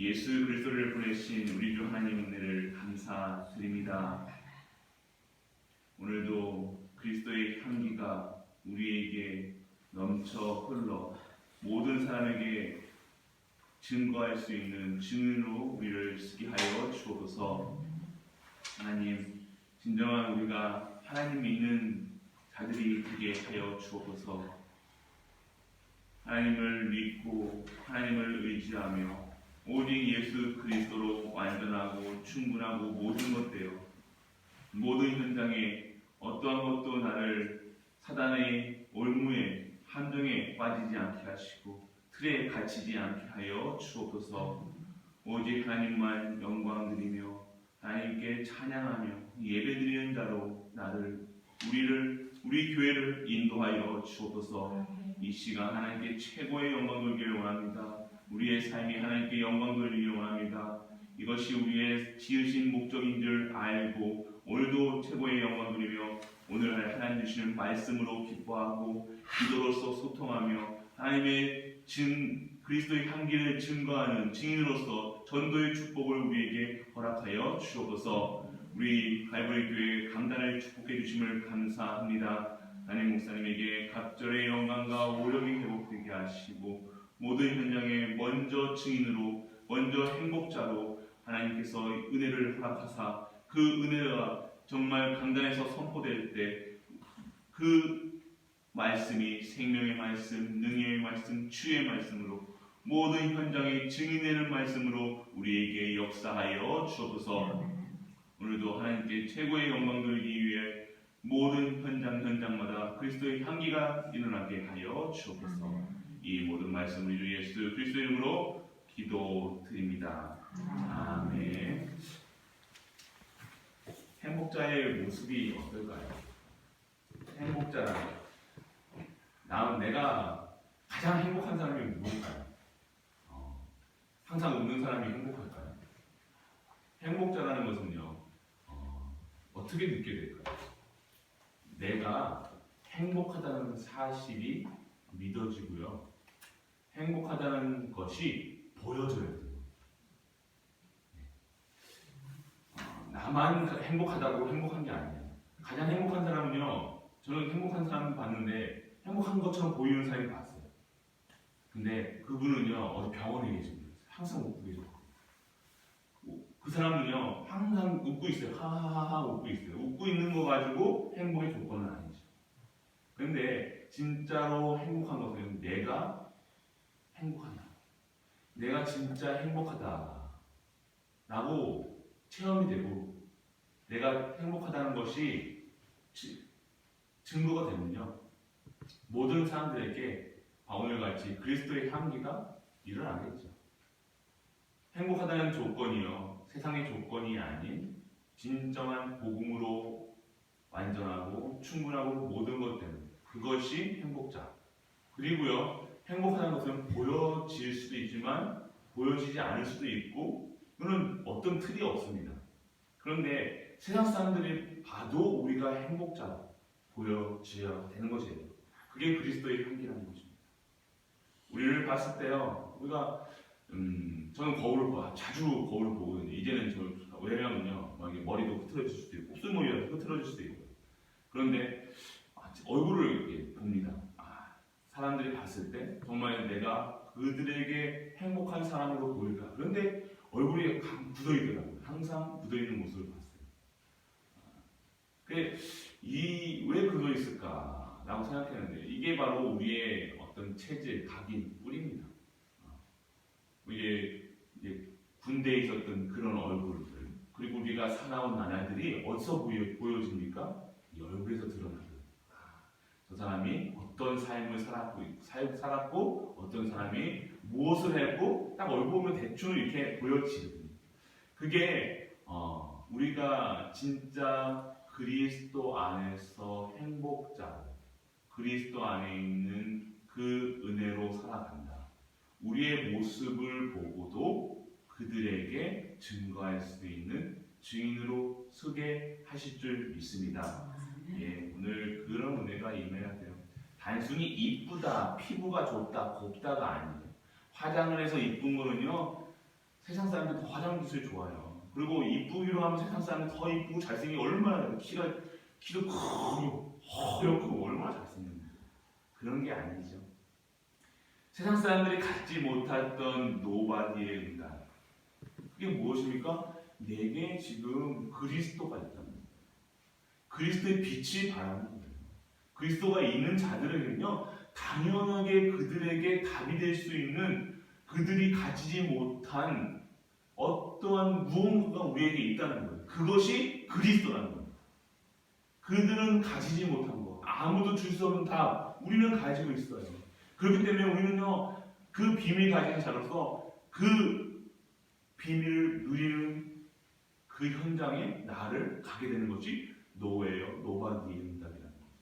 예수 그리스도를 보내신 우리 주 하나님 은혜를 감사드립니다. 오늘도 그리스도의 향기가 우리에게 넘쳐 흘러 모든 사람에게 증거할 수 있는 증인으로 우리를 쓰게 하여 주옵소서. 하나님, 진정한 우리가 하나님 믿는 자들이 되게 하여 주옵소서. 하나님을 믿고 하나님을 의지하며 오직 예수 그리스도로 완전하고 충분하고 모든 것 되어 모든 현장에 어떠한 것도 나를 사단의 올무에 함정에 빠지지 않게 하시고 틀에 갇히지 않게 하여 주옵소서. 오직 하나님만 영광 드리며 하나님께 찬양하며 예배드리는 자로 나를 우리를 우리 교회를 인도하여 주옵소서. 이 시간 하나님께 최고의 영광 돌기를 원합니다. 우리의 삶이 하나님께 영광 돌리기를 원합니다. 이것이 우리의 지으신 목적인 줄 알고 오늘도 최고의 영광 돌리며 오늘 하나님 주시는 말씀으로 기뻐하고 기도로서 소통하며 하나님의 증 그리스도의 향기를 증거하는 증인으로서 전도의 축복을 우리에게 허락하여 주옵소서. 우리 갈보리 교회 강단을 축복해 주심을 감사합니다. 하나님 목사님에게 각절의 영광과 오력이 회복되게 하시고 모든 현장에 먼저 증인으로 먼저 행복자로 하나님께서 은혜를 허락하사 그 은혜가 정말 강단에서 선포될 때 그 말씀이 생명의 말씀, 능력의 말씀, 주의 말씀으로 모든 현장에 증인되는 말씀으로 우리에게 역사하여 주옵소서. 오늘도 하나님께 최고의 영광 돌리기 위해 모든 현장 현장마다 그리스도의 향기가 일어나게 하여 주옵소서. 이 모든 말씀을 주 예수 그리스도 이름으로 기도드립니다. 아멘. 행복자의 모습이 어떨까요? 행복자라는 것. 나 내가 가장 행복한 사람이 누굴까요? 어, 항상 웃는 사람이 행복할까요? 행복자라는 것은요 어, 어떻게 느끼게 될까요? 내가 행복하다는 사실이 믿어지고요. 행복하다는 것이 보여져야 돼요. 어, 나만 행복하다고 행복한 게 아니에요. 가장 행복한 사람은요. 저는 행복한 사람 봤는데 행복한 것처럼 보이는 사람이 봤어요. 근데 그분은요 어디 병원에 계십니다. 항상 웃고 계셨고 그 사람은요 항상 웃고 있어요. 하하하하 웃고 있어요. 웃고 있는 거 가지고 행복의 조건은 아니죠. 근데 진짜로 행복한 것은 내가 행복하다. 내가 진짜 행복하다. 라고 체험이 되고 내가 행복하다는 것이 지- 증거가 되면요. 모든 사람들에게 오늘같이 그리스도의 향기가 일어나겠죠. 행복하다는 조건이요. 세상의 조건이 아닌 진정한 복음으로 완전하고 충분하고 모든 것 때문에 그것이 행복자. 그리고요. 행복하다는 것은 보여질 수도 있지만 보여지지 않을 수도 있고 그는 어떤 틀이 없습니다. 그런데 세상 사람들이 봐도 우리가 행복자 보여져야 되는 것이에요. 그게 그리스도의 향기라는 것입니다. 우리를 봤을 때요, 우리가 음, 저는 거울을 봐, 자주 거울을 보거든요. 이제는 저 왜냐면요, 막 머리도 흐트러질 수도 있고, 곱슬머리가 흐트러질 수도 있고. 그런데 아, 얼굴을 이렇게 봅니다. 아, 사람들이 봤을 때 정말 내가 그들에게 행복한 사람으로 보일까. 그런데 얼굴이 굳어 있더라고요. 항상 굳어 있는 모습을 봤어요. 그 이왜 굳어 있을까 라고 생각했는데 이게 바로 우리의 어떤 체질, 각인, 뿌리입니다. 어, 이게 군대에 있었던 그런 얼굴들 그리고 우리가 살아온 나날들이 어디서 보여, 보여집니까? 이 얼굴에서 드러나요. 아, 저 사람이 어떤 삶을 살았고, 살- 살았고 어떤 사람이 무엇을 했고 딱 얼굴 보면 대충 이렇게 보여지거든요. 그게 어, 우리가 진짜 그리스도 안에서 행복자, 그리스도 안에 있는 그 은혜로 살아간다. 우리의 모습을 보고도 그들에게 증거할 수 있는 증인으로 서게 하실 줄 믿습니다. 예, 오늘 그런 은혜가 임해야 돼요. 단순히 이쁘다, 피부가 좋다, 곱다가 아니에요. 화장을 해서 이쁜 거는요, 세상 사람들 더 화장 기술 좋아요. 그리고 이쁘기로 하면 세상 사람들 더 이쁘고 잘생기고 얼마나 키가 키도 크고 허옇고 얼마나 잘생겼는데 그런 게 아니죠. 세상 사람들이 갖지 못했던 노바디의 응답. 그게 무엇입니까? 내게 지금 그리스도가 거예요. 그리스도의 빛이 바라는 거예요. 그리스도가 있는 자들에게는요, 당연하게 그들에게 답이 될 수 있는 그들이 가지지 못한 어떠한 무언가가 우리에게 있다는 거예요. 그것이 그리스도라는 거예요. 그들은 가지지 못한 것, 아무도 줄 수 없는 답, 우리는 가지고 있어요. 그렇기 때문에 우리는요, 그 비밀 가진 자로서 그 비밀을 누리는 그 현장에 나를 가게 되는 것이 노예요. 노바디의 응답이라는 거죠.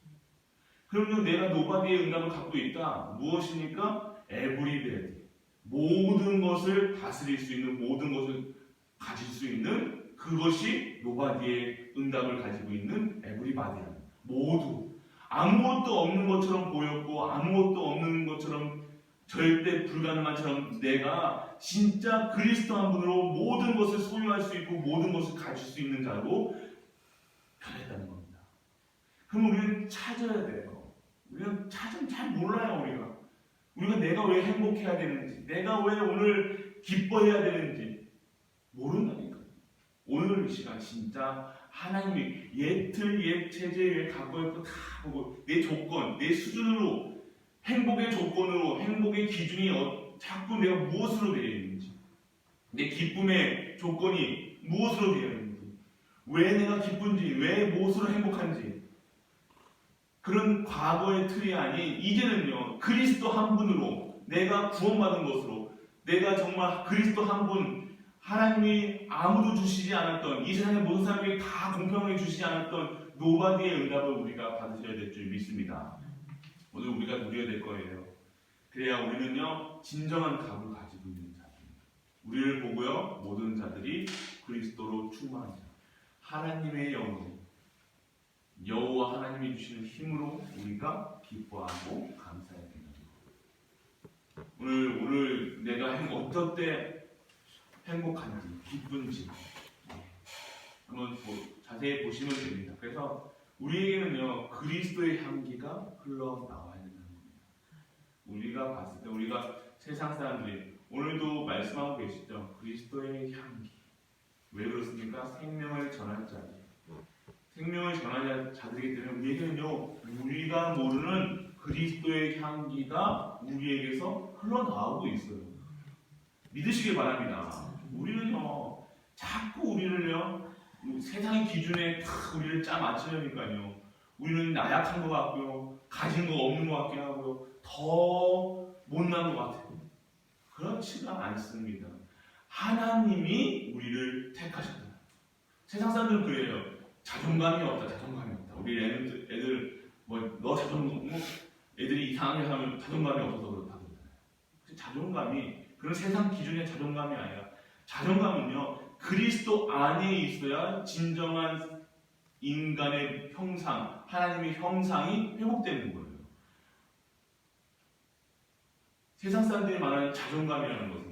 그러면 내가 노바디의 응답을 갖고 있다. 무엇입니까? 에브리데디. 모든 것을 다스릴 수 있는 모든 것을 가질 수 있는 그것이 노바디의 응답을 가지고 있는 에브리바디라는 거예요. 모두 아무것도 없는 것처럼 보였고 아무것도 없는 것처럼 절대 불가능한처럼 내가 진짜 그리스도 한 분으로 모든 것을 소유할 수 있고 모든 것을 가질 수 있는 자로 변했다는 겁니다. 그럼 우리는 찾아야 돼요. 우리는 찾으면 잘 몰라요 우리가. 우리가 내가 왜 행복해야 되는지, 내가 왜 오늘 기뻐해야 되는지 모른다니까. 오늘 이 시간 진짜 하나님이 옛틀 옛 체제 옛 갖고 있고 다 보고 내 조건, 내 수준으로 행복의 조건으로 행복의 기준이 어, 자꾸 내가 무엇으로 되어 있는지 내 기쁨의 조건이 무엇으로 되어 있는지 왜 내가 기쁜지 왜 무엇으로 행복한지 그런 과거의 틀이 아닌 이제는요 그리스도 한 분으로 내가 구원받은 것으로 내가 정말 그리스도 한 분 하나님이 아무도 주시지 않았던 이 세상의 모든 사람에게 다 공평하게 주시지 않았던 노바디의 응답을 우리가 받으셔야 될 줄 믿습니다. 오늘 우리가 누려야 될 거예요. 그래야 우리는요 진정한 답을 가지고 있는 자입니다. 우리를 보고요 모든 자들이 그리스도로 자, 하나님의 영으로 여호와 하나님이 주시는 힘으로 우리가 기뻐하고 감사해야 됩니다. 오늘 오늘 내가 행, 어떨 때 행복한지 기쁜지 한번 보- 자세히 보시면 됩니다. 그래서 우리에게는요 그리스도의 향기가 흘러 나와야 된다는 겁니다. 우리가 봤을 때 우리가 세상 사람들이 오늘도 말씀하고 계시죠 그리스도의 향기 왜 그렇습니까? 생명을 전할 자들 생명을 전하는 자들이기 때문에 우리에게는요 우리가 모르는 그리스도의 향기가 우리에게서 흘러나오고 있어요. 믿으시길 바랍니다. 우리는요 자꾸 우리를요 세상의 기준에 다 우리를 짜 맞추려니까요. 우리는 나약한 것 같고요. 가진 거 없는 것 같게 하고요. 더 못난 것 같아요. 그렇지가 않습니다. 하나님이 우리를 택하셨다. 세상 사람들은 그래요. 자존감이 없다. 자존감이 없다. 우리 애들, 애들 뭐 너 자존감 뭐 애들이 이상하게 하면 자존감이 없어서 그렇다. 그 자존감이 그런 세상 기준의 자존감이 아니라 자존감은요 그리스도 안에 있어야 진정한 인간의 형상, 하나님의 형상이 회복되는 거예요. 세상 사람들이 말하는 자존감이라는 것은요,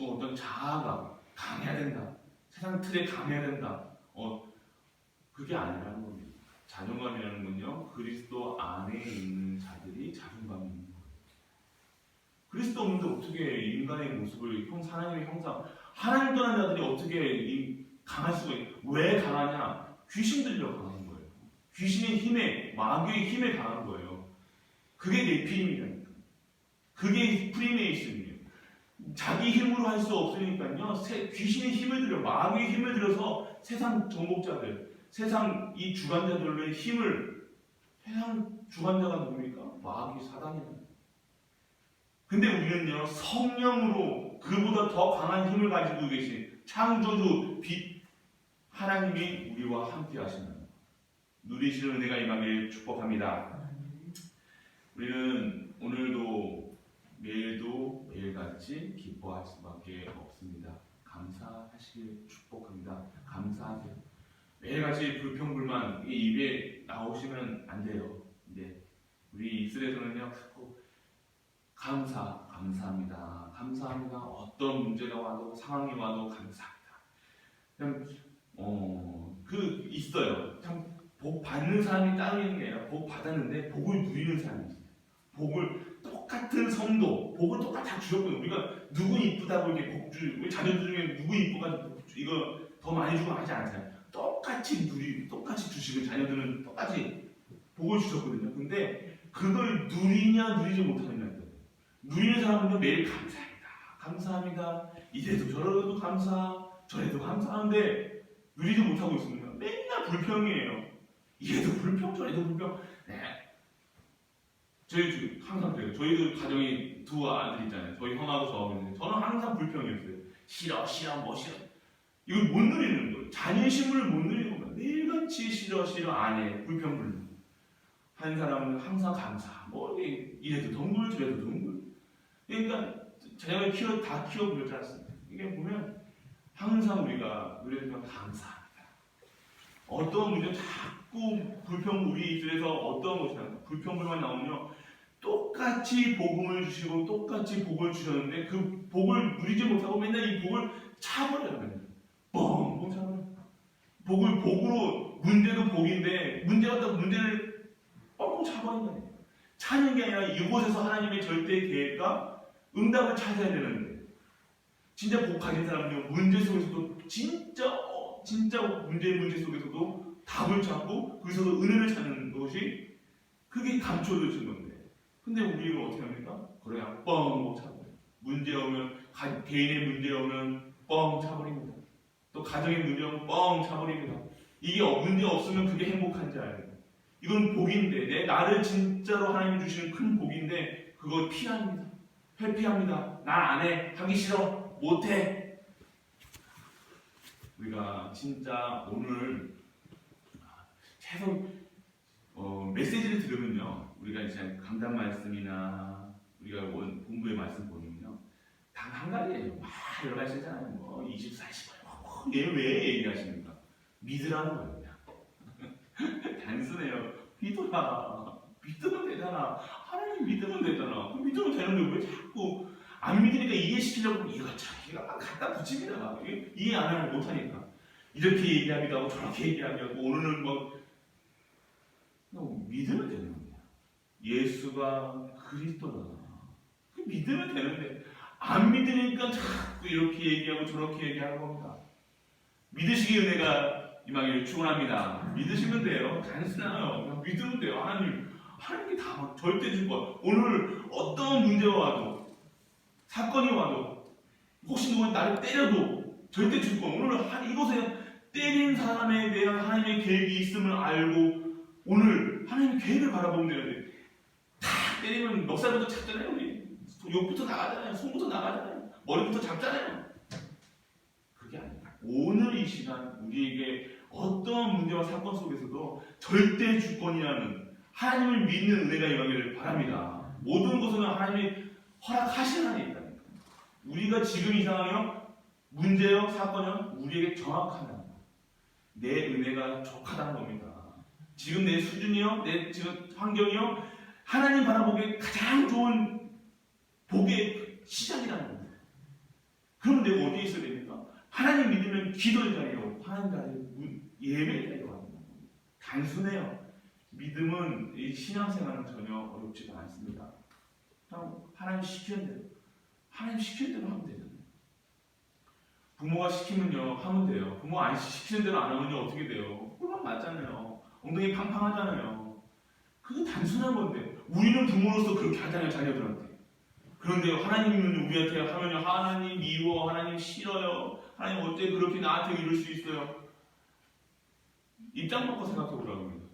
어떤 자아가 강해야 된다. 세상 틀에 강해야 된다. 어, 그게 아니라는 겁니다. 자존감이라는 건요, 그리스도 안에 있는 자들이 거예요. 그리스도 없는데 어떻게 인간의 모습을 형, 하나님의 형상, 하나님 떠난 자들이 어떻게 이, 강할 수가 있, 왜 강하냐? 귀신 들려 강한 거예요. 귀신의 힘에, 마귀의 힘에 강한 거예요. 그게 네피림이라니까. 그게 프리메이슨이에요. 자기 힘으로 할 수 없으니까요. 세- 귀신의 힘을 들여, 마귀의 힘을 들여서 세상 정복자들, 세상 이 주관자들의 힘을 세상 주관자가 누굽니까? 마귀 사단이에요. 근데 우리는요 성령으로 그보다 더 강한 힘을 가지고 계신 창조주 빛 하나님이 우리와 함께 하시는 누리시는 은혜가 임하길 축복합니다. 우리는 오늘도 매일도 매일같이 기뻐할 수밖에 없습니다. 감사하시길 축복합니다. 감사하세요. 매일같이 불평불만 이 입에 나오시면 안 돼요. 네. 우리 이슬에서는요 자꾸 감사, 감사합니다. 감사합니다. 어떤 문제가 와도 상황이 와도 감사합니다. 그냥 어 그 있어요. 참 복 받는 사람이 따로 아니라 복 받았는데 복을 누리는 사람이 있어요. 복을 똑같은 성도 복을 똑같이 주셨거든요. 우리가 누구 이쁘다고 이렇게 복 주, 우리 자녀들 중에 누구 주, 이거 더 많이 주고 하지 않잖아요. 똑같이 누리, 똑같이 주시고 자녀들은 똑같이 복을 주셨거든요. 근데 그걸 누리냐 누리지 못하느냐 누리는 사람은요 매일 감사합니다. 감사합니다. 이래도 저래도 감사, 저래도 감사한데 누리지 못하고 있습니다. 맨날 불평이에요. 이래도 불평, 저래도 불평. 네. 저희 주- 항상 그래요. 저희도 가정이 두 아들 있잖아요. 저희 형하고 저하고 저는 항상 불평이었어요. 싫어, 싫어, 뭐 싫어. 이걸 못 누리는 거예요. 자녀심을 못 누리는 거예요. 매일같이 싫어, 싫어, 안 해. 불평 불는 한 사람은 항상 감사. 뭐 이래도 동물, 저래도 동물. 그러니까 자녀를 키워 다 키워 보지 않습니까? 이게 보면 항상 우리가 누리는 감사합니다. 어떤 문제 자꾸 불평 우리 입술에서 어떤 것이 나요? 불평불만 나오면요 똑같이 복음을 주시고 똑같이 복을 주셨는데 그 복을 누리지 못하고 맨날 이 복을 차버려요. 뻥뻥 차버려. 복을 복으로 문제도 복인데 문제 갖다가 문제를 뻥뻥 차버린다니까. 차는 게 아니라 이곳에서 하나님의 절대 계획과 응답을 찾아야 되는데 진짜 복 가진 사람은요 문제 속에서도 진짜 어, 진짜 문제 문제 속에서도 답을 찾고 거기서도 은혜를 찾는 것이 그게 감춰져진 건데. 근데 우리가 어떻게 합니까? 그래야 뻥 차버려 문제 오면 가- 개인의 문제 오면 뻥 차버립니다. 또 가정의 문제 오면 뻥 차버립니다. 이게 어- 문제 없으면 그게 행복한지 알아요. 이건 복인데 내 나를 진짜로 하나님 주시는 큰 복인데 그걸 피합니다. 회피합니다. 난 안 해. 하기 싫어. 못해 우리가 진짜 오늘 최소 어, 메시지를 들으면요 우리가 이제 강단 말씀이나 우리가 원 본부의 말씀 보면요 단 한 가지예요. 막 여러 가지 있잖아요. 뭐 24, 15, 얘왜 얘기하십니까? 믿으라는 거예요. 단순해요. 믿어라. 믿으면 되잖아. 하나님 믿으면 되잖아. 믿으면 되는데 왜 자꾸 안 믿으니까 이해시키려고 이거 참 이거 막 갖다 붙입니다 이해 안 하면 못하니까 이렇게 얘기하기도 하고 저렇게 하고 오늘은 뭐너 믿으면 되는 거야. 예수가 그리스도다. 그 믿으면 되는데 안 믿으니까 자꾸 이렇게 얘기하고 저렇게 얘기하는 겁니다. 믿으시기 은혜가 임하기를 축원합니다. 믿으시면 돼요. 단순해요. 믿으면 돼요. 하나님 하나님이 다 절대 줄 거야. 오늘 어떤 문제가 와도 사건이 와도 혹시 누가 나를 때려도 절대 줄 거야. 오늘 한 이곳에 때린 사람에 대한 하나님의 계획이 있음을 알고 오늘 하나님 계획을 바라보면 되는데 다 때리면 멱살부터 잡잖아요 우리. 욕부터 나가잖아요 손부터 나가잖아요 머리부터 잡잖아요. 그게 아니라 오늘 이 시간 우리에게 어떤 문제와 사건 속에서도 절대 주권이라는 하나님을 믿는 은혜가 임하기를 바랍니다. 모든 것은 하나님이 있다니까 우리가 지금 이 상황이요 문제요 사건요 우리에게 정확하다 내 은혜가 족하다는 겁니다 지금 내 수준이요, 내 지금 환경이요, 하나님 바라보기에 가장 좋은 복의 시작이라는 겁니다. 그럼 내가 어디에 있어야 됩니까? 하나님 믿으면 기도의 자리요, 하나님 자리요, 예배의 자리로 겁니다. 단순해요. 믿음은 이 신앙생활은 전혀 어렵지가 않습니다. 하나님 시키는 대로, 하나님 시키는 대로 하면 되잖아요. 부모가 시키면요, 하면 돼요. 부모 안 시키는 대로 안 하면요, 어떻게 돼요? 그건 맞잖아요. 엉덩이 팡팡하잖아요. 그게 단순한 건데 우리는 부모로서 그렇게 하잖아요 자녀들한테. 그런데 하나님은 우리한테 하면요 하나님 미워, 하나님 싫어요, 하나님 어째 그렇게 나한테 이럴 수 있어요? 입장 바꿔 생각해 보라고 합니다.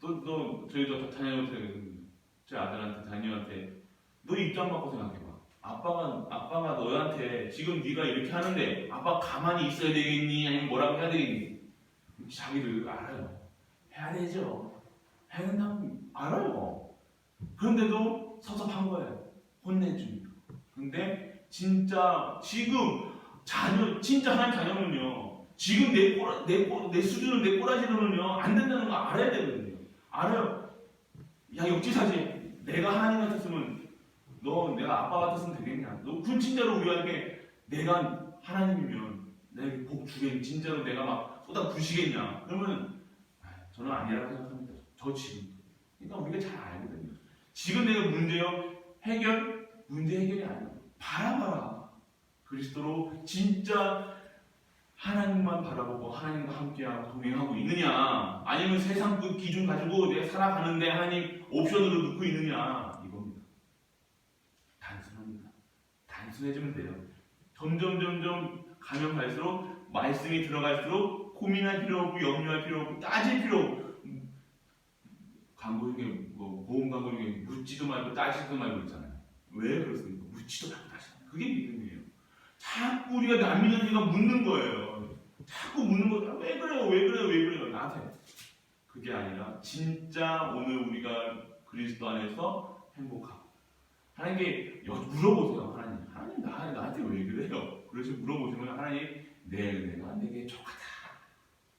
또너 저희도 자녀한테 제 아들한테 자녀한테 너 입장 바꿔 생각해 봐. 아빠가 아빠가 너한테 지금 네가 이렇게 하는데 아빠 가만히 있어야 되겠니? 아니면 뭐라고 해야 되겠니? 자기들 알아요. 해야 되죠. 해야 된다고 알아요. 그런데도 섭섭한 거예요. 혼내주니까. 근데 진짜 지금 자녀, 진짜 하나님 자녀는요. 지금 내 꼬라, 내, 꼬, 내 수준을 내 꼬라지로는요. 안 된다는 거 알아야 되거든요. 알아요. 야, 역지사지. 내가 하나님 같았으면 너 내가 아빠 같았으면 되겠냐? 너 그럼 진짜로 우리한테 내가 하나님이면 내가 복 주겠 진짜로 내가 막 쏟아 부시겠냐? 그러면 아, 저는 아니라고 생각합니다. 저 지금. 그러니까 우리가 잘 알거든요. 지금 내가 문제요 해결 문제 해결이 아니야. 바라봐라. 그리스도로 진짜 하나님만 바라보고 하나님과 함께하고 동행하고 있느냐 아니면 세상 그 기준 가지고 내가 살아가는데 하나님 옵션으로 넣고 있느냐 이겁니다. 단순합니다. 단순해지면 돼요. 점점 점점 가면 갈수록 말씀이 들어갈수록 고민할 필요 없고 염려할 필요 없고 따질 필요 없고 음, 광고 중에 뭐 보험 광고 중에 묻지도 말고 따지지도 말고 있잖아요. 왜 그렇습니까? 묻지도 말고 따지도 말고. 그게 믿음이에요. 자꾸 우리가 남 믿으니까 묻는 거예요. 자꾸 묻는 거야. 왜 그래요? 왜 그래요? 왜 그래요? 나한테. 그게 아니라 진짜 오늘 우리가 그리스도 안에서 행복하고 하나님께 여- 물어보세요. 하나님, 하나님 나, 나한테 왜 그래요? 그러시 물어보시면 하나님 내 은혜가 내게 족하다.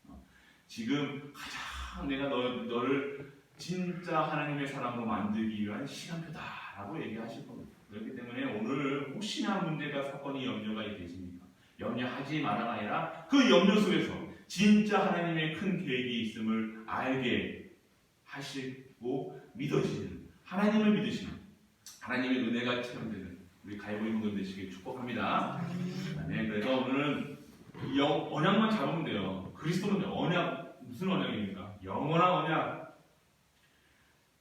어, 지금 가장 내가 너, 너를 진짜 하나님의 사람으로 만들기 위한 시간표다라고 얘기하실 겁니다. 그렇기 때문에 오늘 혹시나 문제가 사건이 염려가 계십니까? 염려하지 마라가 아니라 그 염려 속에서 진짜 하나님의 큰 계획이 있음을 알게 하시고 믿으시는 하나님을 믿으시는 하나님의 은혜가 체험되는 우리 분들 되시길 축복합니다. 네, 그래서 오늘은 영, 언약만 잡으면 돼요. 그리스도는 언약 무슨 언약입니까? 영원한 언약.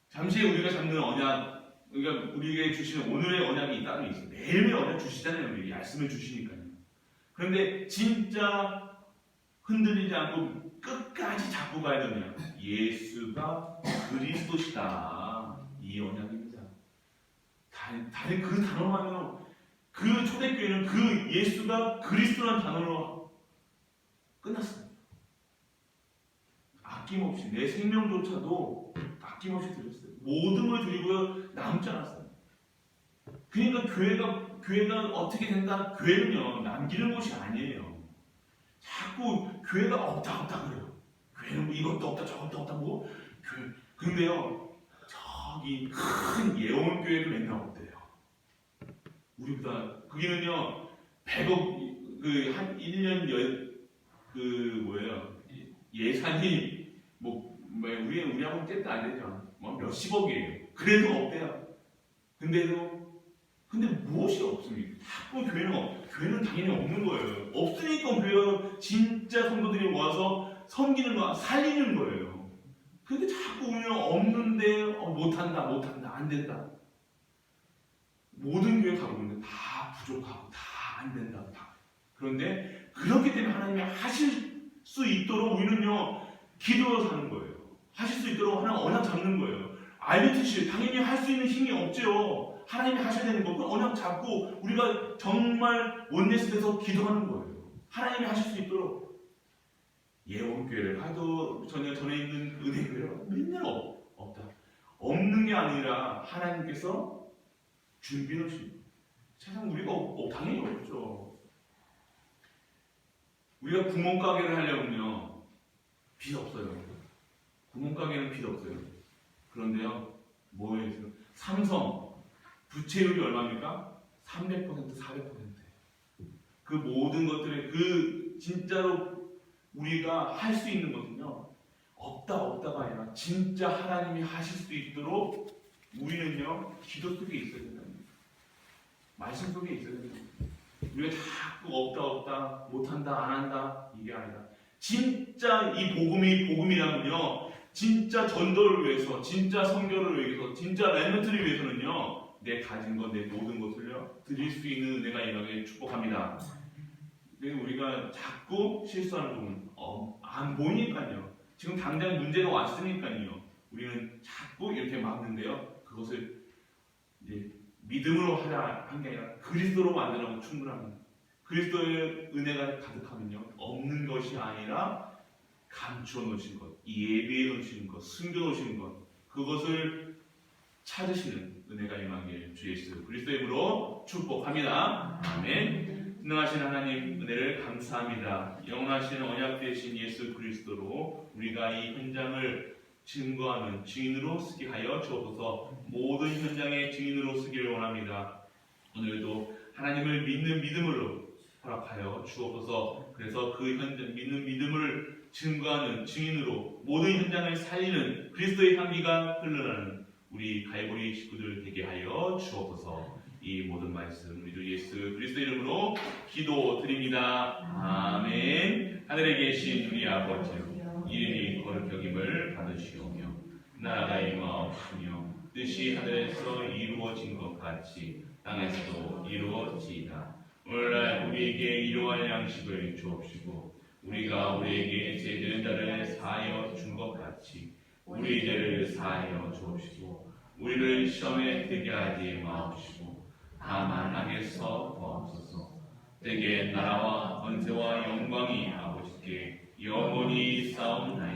잠시 우리가 잡는 언약 그러니까 우리에게 주시는 오늘의 언약이 따로 있어요. 매일매일 언약 주시잖아요. 우리 말씀을 주시니까요. 그런데 진짜 흔들리지 않고 끝까지 잡고 가야 되냐? 예수가 그리스도시다. 이 언약입니 다. 다- 다른 그 단어만으로 그 초대교회는 그 예수가 그리스도라는 단어로 끝났어요. 아낌없이 내 생명조차도 아낌없이 드렸어요. 모든 걸 드리고요 남지 않았어요. 그러니까 교회가 교회가 어떻게 된다? 교회는요 남기는 곳이 아니에요. 자꾸 교회가 없다 없다 그래요. 교회는 뭐 이것도 없다 저것도 없다 뭐 근데요 저기 큰 예원 교회도 맨날. 우리보다 거기는요 100억 그한 1년 열그 뭐예요 예산이 뭐, 뭐 우리 우리하고 떼도 안 되죠. 뭐 몇십억이에요. 그래도 없대요. 근데도 근데 무엇이 없습니까? 자꾸 교회는 없, 교회는 당연히 없는 거예요. 없으니까 교회가 진짜 성도들이 모아서 섬기는 거 살리는 거예요. 근데 자꾸 우리는 없는데 어, 못한다, 못한다, 안 된다. 모든 교회 가보면 다 부족하고 다 안 된다. 다. 그런데 그렇기 때문에 하나님이 하실 수 있도록 우리는요 기도로 사는 거예요. 하실 수 있도록 하나님 언약 잡는 거예요. 알겠듯이 당연히 할 수 있는 힘이 없죠. 하나님이 하셔야 되는 거. 그 언약 잡고 우리가 정말 원내스에서 기도하는 거예요. 하나님이 하실 수 있도록 예원교회를 하도 전에 전에 있는 은혜교회를 맨날 없, 없다. 없는 게 아니라 하나님께서 놓으신 거예요. 세상 우리가 없, 없- 당연히 없죠. 우리가 구멍가게를 하려면요 빚 없어요. 구멍가게는 빚 없어요. 그런데요 뭐예요? 삼성 부채율이 얼마입니까? 300% 400%그 모든 것들의 그 진짜로 우리가 할 수 있는 것은요 없다 없다가 아니라 진짜 하나님이 하실 수 있도록 우리는요 기도 속에 있어야 된다. 말씀 속에 있어야 된다. 우리가 자꾸 없다 없다 못한다 안 한다 이게 아니라 진짜 이 복음이 복음이라면요 진짜 전도를 위해서 진짜 성교를 위해서 진짜 랩런트를 위해서는요 내 가진 것 내 모든 것을요 드릴 수 있는 은혜가 임하게 축복합니다. 근데 우리가 자꾸 실수하는 부분 어, 안 보이니까요. 지금 당장 문제가 왔으니까요. 우리는 자꾸 이렇게 막는데요. 그것을 이제 믿음으로 하자 한게 아니라 그리스도로 만들어면 충분합니다. 그리스도의 은혜가 가득하면요. 없는 것이 아니라 감추어 놓으신 것, 예비해 놓으신 것, 숨겨 놓으신 것, 그것을 찾으시는 은혜가 임하길 주 예수 그리스도의 이름으로 축복합니다. 아멘. 신능하신 하나님 은혜를 감사합니다. 영원하신 언약 되신 예수 그리스도로 우리가 이 현장을 증거하는 증인으로 쓰게 하여 주옵소서. 모든 현장의 증인으로 쓰기를 원합니다. 오늘도 하나님을 믿는 믿음으로 허락하여 주옵소서. 그래서 그 현장 믿는 믿음을 증거하는 증인으로 모든 현장을 살리는 그리스도의 향기가 흘러나는 우리 갈보리 식구들 되게 하여 주옵소서. 이 모든 말씀 우리 주 예수 그리스도 이름으로 기도드립니다. 아멘. 하늘에 계신 우리 아버지 이름이 거룩 여김을 받으시오며 나라가 임하옵시며 뜻이 하늘에서 이루어진 것 같이 땅에서도 이루어지이다. 오늘날 우리에게 이러한 양식을 주옵시고 우리가 우리에게 죄되는 자를 사하여 준 것 같이 우리 죄를 사하여 주옵시고 우리를 시험에 들게 하지 마옵시고 다만 악에서 구하옵소서. 때게 나라와 권세와 영광이 아버지께 영원히 싸움나이다